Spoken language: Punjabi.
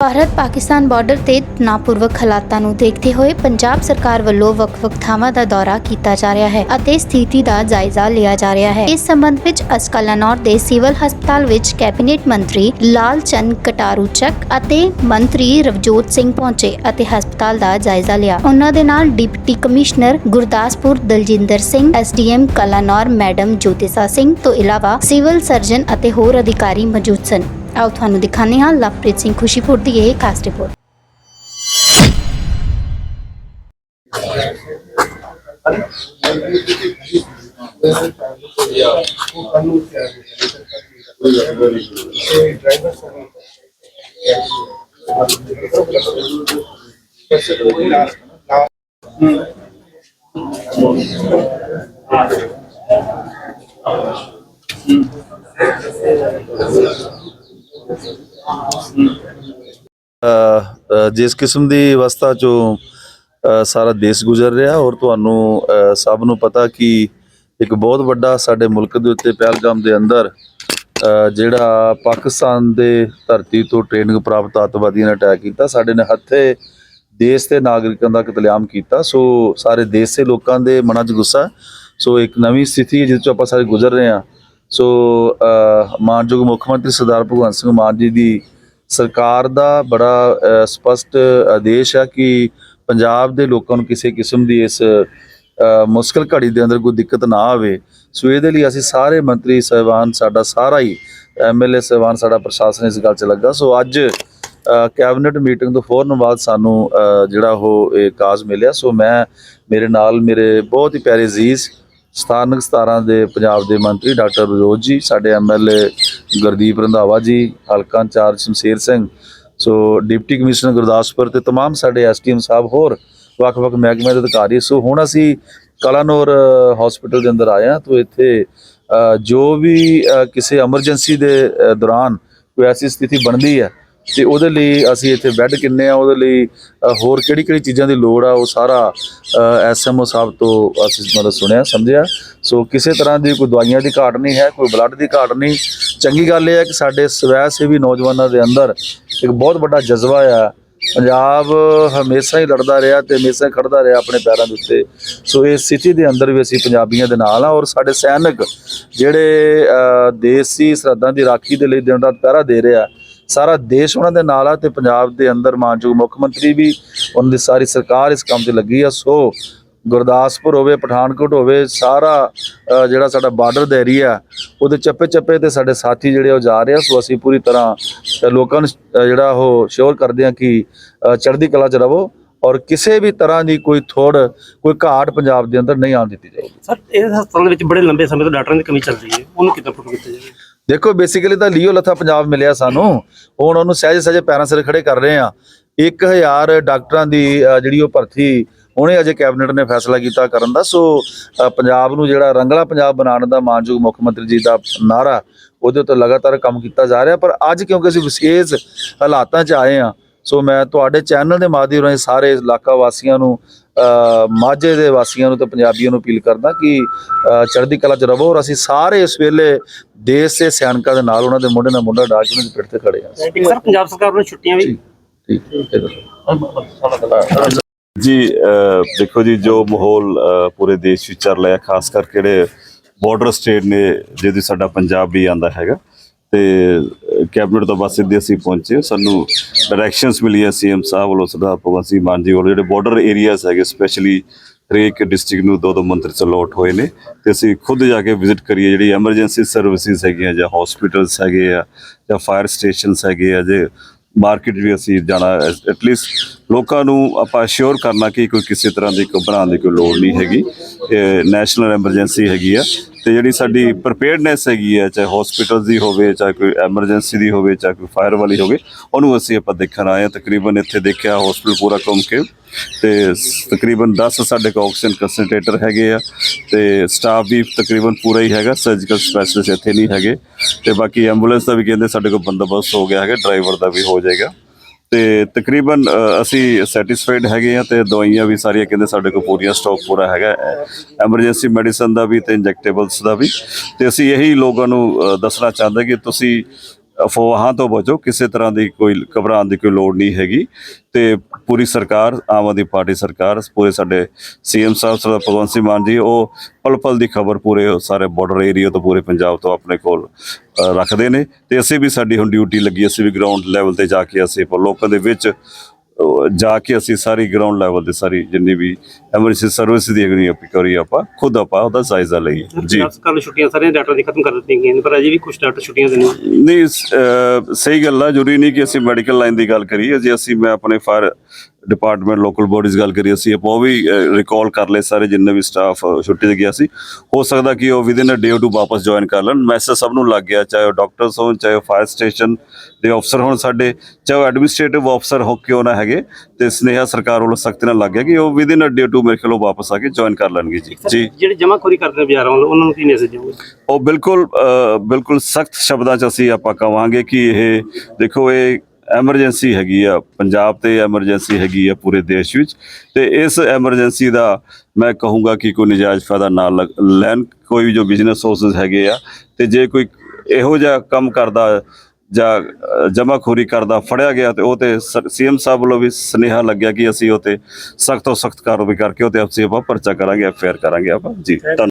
ਭਾਰਤ ਪਾਕਿਸਤਾਨ ਬਾਰਡਰ ਤੇ ਤਣਾਅਪੂਰਵਕ ਹਾਲਾਤਾਂ ਨੂੰ ਦੇਖਦੇ ਹੋਏ ਪੰਜਾਬ ਸਰਕਾਰ ਵੱਲੋਂ ਵੱਖ-ਵੱਖ ਥਾਵਾਂ ਦਾ ਦੌਰਾ ਕੀਤਾ ਜਾ ਰਿਹਾ ਹੈ ਅਤੇ ਸਥਿਤੀ ਦਾ ਜਾਇਜ਼ਾ ਲਿਆ ਜਾ ਰਿਹਾ ਹੈ। ਇਸ ਸੰਬੰਧ ਵਿੱਚ ਅੱਜ ਦੇ ਸਿਵਲ ਹਸਪਤਾਲ ਵਿੱਚ ਕੈਬਨਿਟ ਮੰਤਰੀ ਲਾਲ ਚੰਦ ਕਟਾਰੂ ਚੱਕ ਅਤੇ ਮੰਤਰੀ ਰਵਜੋਤ ਸਿੰਘ ਪਹੁੰਚੇ ਅਤੇ ਹਸਪਤਾਲ ਦਾ ਜਾਇਜ਼ਾ ਲਿਆ। ਉਹਨਾਂ ਦੇ ਨਾਲ deputy commissioner Gurdaspur Daljinder Singh, SDM Kalanaur madam Jotisa Singh ਤੋਂ ਇਲਾਵਾ ਸਿਵਲ ਸਰਜਨ ਅਤੇ ਹੋਰ ਅਧਿਕਾਰੀ ਮੌਜੂਦ ਸਨ। ਆਓ ਤੁਹਾਨੂੰ ਦਿਖਾਉਂਦੇ ਹਾਂ ਲਵਪ੍ਰੀਤ ਸਿੰਘ ਖੁਸ਼ੀਪੁਰ ਦੀ ਇਹ ਖਾਸ ਰਿਪੋਰਟ ਅ, ਅ, ਜਿਸ ਕਿਸਮ ਦੀ ਅਵਸਥਾ ਚੋਂ ਅ, ਸਾਰਾ ਦੇਸ਼ ਗੁਜ਼ਰ ਰਿਹਾ ਔਰ ਤੁਹਾਨੂੰ ਅ, ਸਭ ਨੂੰ ਪਤਾ ਕਿ ਇੱਕ ਬਹੁਤ ਵੱਡਾ ਸਾਡੇ ਮੁਲਕ ਦੇ ਉੱਤੇ ਪਹਿਲਗਾਮ ਦੇ ਅੰਦਰ ਅ, ਜਿਹੜਾ ਪਾਕਿਸਤਾਨ ਦੇ ਧਰਤੀ ਤੋਂ ਟ੍ਰੇਨਿੰਗ ਪ੍ਰਾਪਤ ਅੱਤਵਾਦੀਆਂ ਨੇ ਅਟੈਕ ਕੀਤਾ ਸਾਡੇ ਨੇ ਹੱਥੇ ਦੇਸ਼ ਦੇ ਨਾਗਰਿਕਾਂ ਦਾ ਕਤਲੇਆਮ ਕੀਤਾ ਸੋ ਸਾਰੇ ਦੇਸ਼ ਦੇ ਲੋਕਾਂ ਦੇ ਮਨਾਂ 'ਚ ਗੁੱਸਾ ਸੋ ਇੱਕ ਨਵੀਂ ਸਥਿਤੀ ਹੈ ਜਿਸ ਚੋਂ ਆਪਾਂ ਸਾਰੇ ਗੁਜ਼ਰ ਰਹੇ ਹਾਂ। ਸੋ ਮਾਨਯੋਗ ਮੁੱਖ ਮੰਤਰੀ ਸਰਦਾਰ ਭਗਵੰਤ ਸਿੰਘ ਮਾਨ ਜੀ ਦੀ ਸਰਕਾਰ ਦਾ ਬੜਾ ਅ, ਸਪਸ਼ਟ ਆਦੇਸ਼ ਹੈ ਕਿ ਪੰਜਾਬ ਦੇ ਲੋਕਾਂ ਨੂੰ ਕਿਸੇ ਕਿਸਮ ਦੀ ਇਸ ਅ, ਮੁਸ਼ਕਲ ਘੜੀ ਦੇ ਅੰਦਰ ਕੋਈ ਦਿੱਕਤ ਨਾ ਆਵੇ। ਸੋ ਇਹਦੇ ਲਈ ਅਸੀਂ ਸਾਰੇ ਮੰਤਰੀ ਸਹਿਬਾਨ ਸਾਡਾ ਸਾਰਾ ਹੀ ਐਮਐਲਏ ਸਹਿਬਾਨ ਸਾਡਾ ਪ੍ਰਸ਼ਾਸਨ ਇਸ ਗੱਲ 'ਚ ਲੱਗਾ। ਸੋ ਅੱਜ ਕੈਬਨਿਟ ਮੀਟਿੰਗ ਤੋਂ ਫੌਰਨ ਬਾਅਦ ਸਾਨੂੰ ਜਿਹੜਾ ਉਹ ਇਹ ਕਾਜ਼ ਮਿਲਿਆ। ਸੋ ਮੈਂ ਮੇਰੇ ਨਾਲ ਮੇਰੇ ਬਹੁਤ ਹੀ ਪਿਆਰੇ ਅਜ਼ੀਜ਼ ਸਥਾਨਕ ਸਤਾਰਾਂ ਦੇ ਪੰਜਾਬ ਦੇ ਮੰਤਰੀ ਡਾਕਟਰ ਰੋਜ ਜੀ ਸਾਡੇ ਐਮਐਲਏ ਗੁਰਦੀਪ ਰੰਧਾਵਾ ਜੀ ਹਲਕਾ incharge Shamsher Singh so deputy commissioner Gurdaspur ਤੇ तमाम ਸਾਡੇ ਐਸਟੀਐਮ ਸਾਹਿਬ ਹੋਰ ਵੱਖ-ਵੱਖ ਮਹਿਕਮੇ ਦੇ ਅਧਿਕਾਰੀ ਸੋ ਹੁਣ ਅਸੀਂ ਕਲਾਨੌਰ ਹਸਪੀਟਲ ਦੇ ਅੰਦਰ ਆਏ ਹਾਂ ਤੋਂ ਇੱਥੇ ਅ, ਜੋ ਵੀ ਅ, ਕਿਸੇ ਐਮਰਜੈਂਸੀ ਦੇ ਅ, ਦੌਰਾਨ ਕੋਈ ਐਸੀ ਸਥਿਤੀ ਬਣਦੀ ਹੈ ਤੇ ਉਹਦੇ ਲਈ ਅਸੀਂ ਇੱਥੇ ਬੈੱਡ ਕਿੰਨੇ ਆ, ਉਹਦੇ ਲਈ ਹੋਰ ਕਿਹੜੀ ਕਿਹੜੀ ਚੀਜ਼ਾਂ ਦੀ ਲੋੜ ਆ, ਉਹ ਸਾਰਾ ਐਸਐਮਓ ਸਾਹਿਬ ਤੋਂ ਅਸੀਂ ਮਤਲਬ ਸੁਣਿਆ, ਸਮਝਿਆ। ਸੋ ਕਿਸੇ ਤਰ੍ਹਾਂ ਦੀ ਕੋਈ ਦਵਾਈਆਂ ਦੀ ਘਾਟ ਨਹੀਂ ਹੈ, ਕੋਈ ਬਲੱਡ ਦੀ ਘਾਟ ਨਹੀਂ। ਚੰਗੀ ਗੱਲ ਇਹ ਹੈ ਕਿ ਸਾਡੇ ਸਵੈ ਸੇਵੀ ਨੌਜਵਾਨਾਂ ਦੇ ਅੰਦਰ ਇੱਕ ਬਹੁਤ ਵੱਡਾ ਜਜ਼ਬਾ ਆ। ਪੰਜਾਬ ਹਮੇਸ਼ਾ ਹੀ ਲੜਦਾ ਰਿਹਾ ਤੇ ਹਮੇਸ਼ਾ ਹੀ ਖੜਦਾ ਰਿਹਾ ਆਪਣੇ ਪੈਰਾਂ ਦੇ ਉੱਤੇ। ਸੋ ਇਸ ਸਥਿਤੀ ਦੇ ਅੰਦਰ ਵੀ ਅਸੀਂ ਪੰਜਾਬੀਆਂ ਦੇ ਨਾਲ ਆ ਔਰ ਸਾਡੇ ਸੈਨਿਕ ਜਿਹੜੇ ਦੇਸੀ ਸਰਹੱਦਾਂ ਦੀ ਰਾਖੀ ਦੇ ਲਈ ਦਿਨ ਰਾਤ ਪਹਿਰਾ ਦੇ ਰਿਹਾ ਸਾਰਾ ਦੇਸ਼ ਉਹਨਾਂ ਦੇ ਨਾਲ ਆ ਤੇ ਪੰਜਾਬ ਦੇ ਅੰਦਰ ਮਾਨਯੋਗ ਮੁੱਖ ਮੰਤਰੀ ਵੀ ਉਹਨਾਂ ਦੀ ਸਾਰੀ ਸਰਕਾਰ ਇਸ ਕੰਮ ਤੇ ਲੱਗੀ ਆ। ਸੋ ਗੁਰਦਾਸਪੁਰ ਹੋਵੇ, ਪਠਾਨਕੋਟ ਹੋਵੇ, ਸਾਰਾ ਜਿਹੜਾ ਸਾਡਾ ਬਾਰਡਰ ਦਾ ਏਰੀਆ ਉਹਦੇ ਚੱਪੇ ਚੱਪੇ ਤੇ ਸਾਡੇ ਸਾਥੀ ਜਿਹੜੇ ਉਹ ਜਾ ਰਹੇ ਆ। ਸੋ ਅਸੀਂ ਪੂਰੀ ਤਰ੍ਹਾਂ ਲੋਕਾਂ ਨੂੰ ਜਿਹੜਾ ਉਹ ਸ਼ੋਰ ਕਰਦੇ ਆ ਕਿ ਚੜ੍ਹਦੀ ਕਲਾ 'ਚ ਰਵੋ ਔਰ ਕਿਸੇ ਵੀ ਤਰ੍ਹਾਂ ਦੀ ਕੋਈ ਥੋੜ, ਕੋਈ ਘਾਟ ਪੰਜਾਬ ਦੇ ਅੰਦਰ ਨਹੀਂ ਆਉਣ ਦਿੱਤੀ ਜਾਊਗੀ। ਸਰ, ਇਹ ਹਸਪਤਾਲ ਦੇ ਵਿੱਚ ਬੜੇ ਲੰਬੇ ਸਮੇਂ ਤੋਂ ਡਾਕਟਰਾਂ ਦੀ ਕਮੀ ਚੱਲ ਰਹੀ ਹੈ। ਉਹਨੂੰ ਕਿੱਦਾਂ ਪੂਰਾ ਕੀਤਾ ਜਾਵੇ? ਦੇਖੋ ਬੇਸਿਕਲੀ ਤਾਂ ਲੀਓ ਲੱਥਾ ਪੰਜਾਬ ਮਿਲਿਆ ਸਾਨੂੰ। ਹੁਣ ਉਹਨੂੰ ਸਹਿਜ ਸਹਿਜ ਪੈਰਾਂ ਸਿਰ ਖੜੇ ਕਰ ਰਹੇ ਆ। 1000 ਡਾਕਟਰਾਂ ਦੀ ਜਿਹੜੀ ਉਹ ਭਰਤੀ ਹੁਣੇ ਅਜੇ ਕੈਬਨਿਟ ਨੇ ਫੈਸਲਾ ਕੀਤਾ ਕਰਨ ਦਾ। ਸੋ ਪੰਜਾਬ ਨੂੰ ਜਿਹੜਾ ਰੰਗਲਾ ਪੰਜਾਬ ਬਣਾਉਣ ਦਾ ਮਾਨਯੋਗ ਮੁੱਖ ਮੰਤਰੀ ਜੀ ਦਾ ਨਾਰਾ ਉਹਦੇ ਉੱਤੇ ਲਗਾਤਾਰ ਕੰਮ ਕੀਤਾ ਜਾ ਰਿਹਾ। ਪਰ ਅੱਜ ਕਿਉਂਕਿ ਅਸੀਂ ਵਿਸ਼ੇਸ਼ ਹਾਲਾਤਾਂ 'ਚ ਆਏ ਆ, ਸੋ ਮੈਂ ਤੁਹਾਡੇ ਚੈਨਲ ਦੇ ਮਾਧਿਅਮ ਰਾਹੀਂ ਸਾਰੇ ਇਲਾਕਾ ਵਾਸੀਆਂ ਨੂੰ ਮਾਝੇ ਦੇ ਵਾਸੀਆਂ ਨੂੰ ਤੇ ਪੰਜਾਬੀਆਂ ਨੂੰ ਅਪੀਲ ਕਰਦਾ ਕਿ ਚੜ੍ਹਦੀ ਕਲਾ 'ਚ ਰਹੋ ਔਰ ਅਸੀਂ ਸਾਰੇ ਇਸ ਵੇਲੇ ਦੇਸ਼ ਦੇ ਸਿਆਣਕਾਂ ਦੇ ਨਾਲ ਉਹਨਾਂ ਦੇ ਮੁੰਡੇ ਨਾਲ ਮੁੰਡਾ ਡਾ ਕੇ ਉਹਨਾਂ ਦੀ ਪਿੱਠ ਤੇ ਖੜੇ ਆ ਇੱਕ ਸਰ ਪੰਜਾਬ ਸਰਕਾਰ ਵੱਲੋਂ ਛੁੱਟੀਆਂ ਵੀ? ਠੀਕ। ਜੀ ਦੇਖੋ ਜੀ ਜੋ ਮਾਹੌਲ ਪੂਰੇ ਦੇਸ਼ ਵਿੱਚ ਚੱਲ ਰਿਹਾ ਖਾਸ ਕਰਕੇ ਜਿਹੜੇ ਬਾਰਡਰ ਸਟੇਟ ਨੇ ਜਿਹਦੇ ਸਾਡਾ ਪੰਜਾਬ ਵੀ ਆਂਦਾ ਹੈਗਾ ਤੇ ਕੈਬਨਿਟ ਤੋਂ ਬਸ ਸਿੱਧੇ ਅਸੀਂ ਪਹੁੰਚੇ। ਸਾਨੂੰ ਡਾਇਰੈਕਸ਼ਨਸ ਮਿਲੀਆਂ ਸੀਐਮ ਸਾਹਿਬ ਵੱਲੋਂ, ਸਰਦਾਰ ਭਗਵੰਤ ਸਿੰਘ ਮਾਨ ਜੀ ਵੱਲੋਂ। ਜਿਹੜੇ ਬਾਰਡਰ ਏਰੀਆਜ਼ ਹੈਗੇ ਸਪੈਸ਼ਲੀ ਹਰੇਕ ਡਿਸਟ੍ਰਿਕਟ ਨੂੰ ਦੋ ਦੋ ਮੰਤਰੀ ਅਲੋਟ ਹੋਏ ਨੇ। ਤੇ ਅਸੀਂ ਖੁਦ ਜਾ ਕੇ ਵਿਜ਼ਿਟ ਕਰੀਏ। ਜਿਹੜੀ ਐਮਰਜੈਂਸੀ ਸਰਵਿਸਿਜ਼ ਹੈਗੀਆਂ ਜਾਂ ਹਸਪੀਟਲਸ ਹੈਗੇ ਆ ਜਾਂ ਫਾਇਰ ਸਟੇਸ਼ਨਸ ਹੈਗੇ ਆ, ਜੇ ਮਾਰਕੀਟ ਵੀ ਅਸੀਂ ਜਾਣਾ ਐਟ ਐਟਲੀਸਟ ਲੋਕਾਂ ਨੂੰ ਆਪਾਂ ਅਸ਼ੋਰ ਕਰਨਾ ਕਿ ਕੋਈ ਕਿਸੇ ਤਰ੍ਹਾਂ ਦੀ ਘਬਰਾਉਣ ਦੀ ਕੋਈ ਲੋੜ ਨਹੀਂ ਹੈਗੀ। ਇਹ ਨੈਸ਼ਨਲ ਐਮਰਜੈਂਸੀ ਹੈਗੀ ਆ ਤੇ ਜਿਹੜੀ ਸਾਡੀ ਪ੍ਰੀਪੇਅਰਡਨੈਸ ਹੈਗੀ ਆ, ਚਾਹੇ ਹਸਪੀਟਲ ਦੀ ਹੋਵੇ, ਚਾਹੇ ਕੋਈ ਐਮਰਜੈਂਸੀ ਦੀ ਹੋਵੇ, ਚਾਹੇ ਕੋਈ ਫਾਇਰ ਵਾਲੀ ਹੋਵੇ, ਉਹਨੂੰ ਅਸੀਂ ਆਪਾਂ ਦੇਖਣ ਆਏ ਆ ਤਕਰੀਬਨ ਇੱਥੇ ਦੇਖਿਆ ਹਸਪੀਟਲ ਪੂਰਾ ਘੁੰਮ ਕੇ ਤੇ ਸ- ਤਕਰੀਬਨ 10 ਸਾਡੇ ਕੋਲ ਆਕਸੀਜਨ ਕੰਸਨਟ੍ਰੇਟਰ ਹੈਗੇ ਆ ਤੇ ਸਟਾਫ ਵੀ ਤਕਰੀਬਨ ਪੂਰਾ ਹੀ ਹੈਗਾ ਸਰਜੀਕਲ ਸਪੈਸ਼ਲਿਸਟ ਇੱਥੇ ਨਹੀਂ ਹੈਗੇ ਤੇ ਬਾਕੀ ਐਂਬੂਲੈਂਸ ਦਾ ਵੀ ਕਹਿੰਦੇ ਸਾਡੇ ਕੋਲ ਬੰਦੋਬਸਤ ਹੋ ਗਿਆ ਹੈਗਾ ਡਰਾਈਵਰ ਦਾ ਵੀ ਹੋ ਜਾਏਗਾ। ਤੇ ਤਕਰੀਬਨ ਅ, ਅਸੀਂ ਸੈਟੀਸਫਾਈਡ ਹੈਗੇ ਆ ਤੇ ਦਵਾਈਆਂ ਵੀ ਸਾਰੀਆਂ ਕਹਿੰਦੇ ਸਾਡੇ ਕੋਲ ਪੂਰੀਆਂ ਸਟਾਕ ਪੂਰਾ ਹੈਗਾ। ਐਮਰਜੈਂਸੀ ਮੈਡੀਸਨ ਦਾ ਵੀ ਤੇ ਇੰਜੈਕਟੇਬਲਸ ਦਾ ਵੀ। ਤੇ ਅਸੀਂ ਇਹੀ ਲੋਕਾਂ ਨੂੰ ਅ, ਦੱਸਣਾ ਚਾਹੁੰਦੇ ਕਿ ਤੁਸੀਂ ਅਫਵਾਹਾਂ ਤੋਂ ਬਚੋ, ਕਿਸੇ ਤਰ੍ਹਾਂ ਦੀ ਕੋਈ ਘਬਰਾਉਣ ਦੀ ਕੋਈ ਲੋੜ ਨਹੀਂ ਹੈਗੀ। ਤੇ ਪੂਰੀ ਸਰਕਾਰ, ਆਮ ਆਦਮੀ ਪਾਰਟੀ ਸਰਕਾਰ, ਪੂਰੇ ਸਾਡੇ ਸੀਐਮ ਸਾਹਿਬ, ਸਰਦਾਰ ਭਗਵੰਤ ਸਿੰਘ ਮਾਨ ਜੀ, ਉਹ ਪਲ ਪਲ ਦੀ ਖਬਰ ਪੂਰੇ ਸਾਰੇ ਬਾਰਡਰ ਏਰੀਆ ਤੋਂ, ਪੂਰੇ ਪੰਜਾਬ ਤੋਂ ਆਪਣੇ ਕੋਲ ਰੱਖਦੇ ਨੇ। ਤੇ ਅਸੀਂ ਵੀ ਸਾਡੀ ਹੁਣ ਡਿਊਟੀ ਲੱਗੀ, ਅਸੀਂ ਵੀ ਗਰਾਊਂਡ ਲੈਵਲ ਤੇ ਜਾ ਕੇ ਅਸੀਂ ਪਰ ਲੋਕਾਂ ਦੇ ਵਿੱਚ ਜਾ ਕੇ ਅਸੀਂ ਸਾਰੀ ਗਰਾਊਂਡ ਲੈਵਲ ਤੇ ਸਾਰੀ ਜਿੰਨੀ ਵੀ ਐਮਰਜੈਂਸੀ ਸਰਵਿਸ ਦੀ ਅਗਨੀ ਕਰੀ ਆਪਾਂ ਖੁਦ ਆਪਾਂ ਉਹਦਾ ਜਾਇਜ਼ਾ ਲਈਏ। ਜੀ। ਕੱਲ ਛੁੱਟੀਆਂ ਸਾਰੀਆਂ ਡਾਕਟਰਾਂ ਦੀ ਖਤਮ ਕਰ ਦਿੱਤੀਆਂ ਗਈਆਂ ਪਰ ਅਜੇ ਵੀ ਕੁਝ ਡਾਕਟਰ ਛੁੱਟੀਆਂ ਦੇ ਨੇ। ਨਹੀਂ ਸਹੀ ਗੱਲ ਆ ਜ਼ਰੂਰੀ ਨਹੀਂ ਕਿ ਅਸੀਂ ਮੈਡੀਕਲ ਲਾਈਨ ਦੀ ਗੱਲ ਕਰੀਏ ਜੇ ਅਸੀਂ ਮੈਂ ਆਪਣੇ ਫਾਇਰ ਡਿਪਾਰਟਮੈਂਟ ਲੋਕਲ ਬੋਡੀਜ਼ ਗੱਲ ਕਰੀ ਅਸੀਂ ਆਪਾਂ ਉਹ ਵੀ ਰਿਕਾਲ ਕਰ ਲਏ ਸਾਰੇ ਜਿੰਨੇ ਵੀ ਸਟਾਫ ਛੁੱਟੀ ਤੇ ਗਿਆ ਸੀ। ਹੋ ਸਕਦਾ ਕਿ ਉਹ ਵਿਦਿਨ ਅ ਡੇ ਟੂ ਵਾਪਸ ਜੁਆਇਨ ਕਰ ਲੈਣ। ਮੈਸੇਜ ਸਭ ਨੂੰ ਲੱਗ ਗਿਆ ਚਾਹੇ ਉਹ ਡਾਕਟਰਸ ਹੋਣ ਚਾਹੇ ਉਹ ਫਾਇਰ ਸਟੇਸ਼ਨ ਦੇ ਅਫਸਰ ਹੋਣ ਸਾਡੇ ਚਾਹੇ ਐਡਮਿਨਿਸਟ੍ਰੇਟਿਵ ਅਫਸਰ ਹੋ ਕਿਉਂ ਨਾ ਹੈਗੇ। ਤੇ ਸਨੇਹਾ ਸਰਕਾਰ ਵੱਲੋਂ ਸਖਤ ਨਾਲ ਲੱਗ ਗਿਆ ਕਿ ਉਹ ਵਿਦਿਨ ਅ ਡੇ ਟੂ ਮੇਰੇ ਉਹ ਵਾਪਸ ਆ ਕੇ ਜੁਆਇਨ ਕਰ ਲੈਣਗੇ ਜੀ। ਜੀ। ਜਿਹੜੇ ਜਮਾਖੋਰੀ ਕਰਦੇ ਵੱਲੋਂ ਉਹਨਾਂ ਨੂੰ ਕੀ ਮੈਸੇਜ ਦਿਓਗੇ? ਉਹ ਬਿਲਕੁਲ ਬਿਲਕੁਲ ਸਖਤ ਸ਼ਬਦਾਂ 'ਚ ਅਸੀਂ ਆਪਾਂ ਕਵਾਂਗੇ ਕਿ ਇਹ ਦੇਖੋ ਇਹ ਐਮਰਜੈਂਸੀ ਹੈਗੀ ਆ ਪੰਜਾਬ ਤੇ ਐਮਰਜੈਂਸੀ ਹੈਗੀ ਆ ਪੂਰੇ ਦੇਸ਼ ਵਿੱਚ। ਤੇ ਇਸ ਐਮਰਜੈਂਸੀ ਦਾ ਮੈਂ ਕਹੂੰਗਾ ਕਿ ਕੋਈ ਨਜਾਇਜ਼ ਫਾਇਦਾ ਨਾ ਲੱਗ- ਲੈਣ ਕੋਈ ਵੀ ਜੋ ਬਿਜ਼ਨਸ ਸੋਰਸਸ ਹੈਗੇ ਆ ਤੇ ਜੇ ਕੋਈ ਇਹੋ ਜਿਹਾ ਕੰਮ ਕਰਦਾ ਜਾਂ ਅ, ਜਮਾਖੋਰੀ ਕਰਦਾ ਫੜਿਆ ਗਿਆ ਤੇ ਉਹ ਤੇ ਸੀਐਮ ਸਾਹਿਬ ਵੱਲੋਂ ਵੀ ਸੁਨੇਹਾ ਲੱਗਿਆ ਕਿ ਅਸੀਂ ਉਹ ਤੇ ਸਖਤ ਤੋਂ ਸਖਤ ਕਾਰਵਾਈ ਕਰਕੇ ਉਹ ਤੇ ਅਸੀਂ ਆਪਾਂ ਪਰਚਾ ਕਰਾਂਗੇ ਐਫਆਈਆਰ ਕਰਾਂਗੇ ਆਪਾਂ। ਜੀ ਧੰਨਵਾਦ।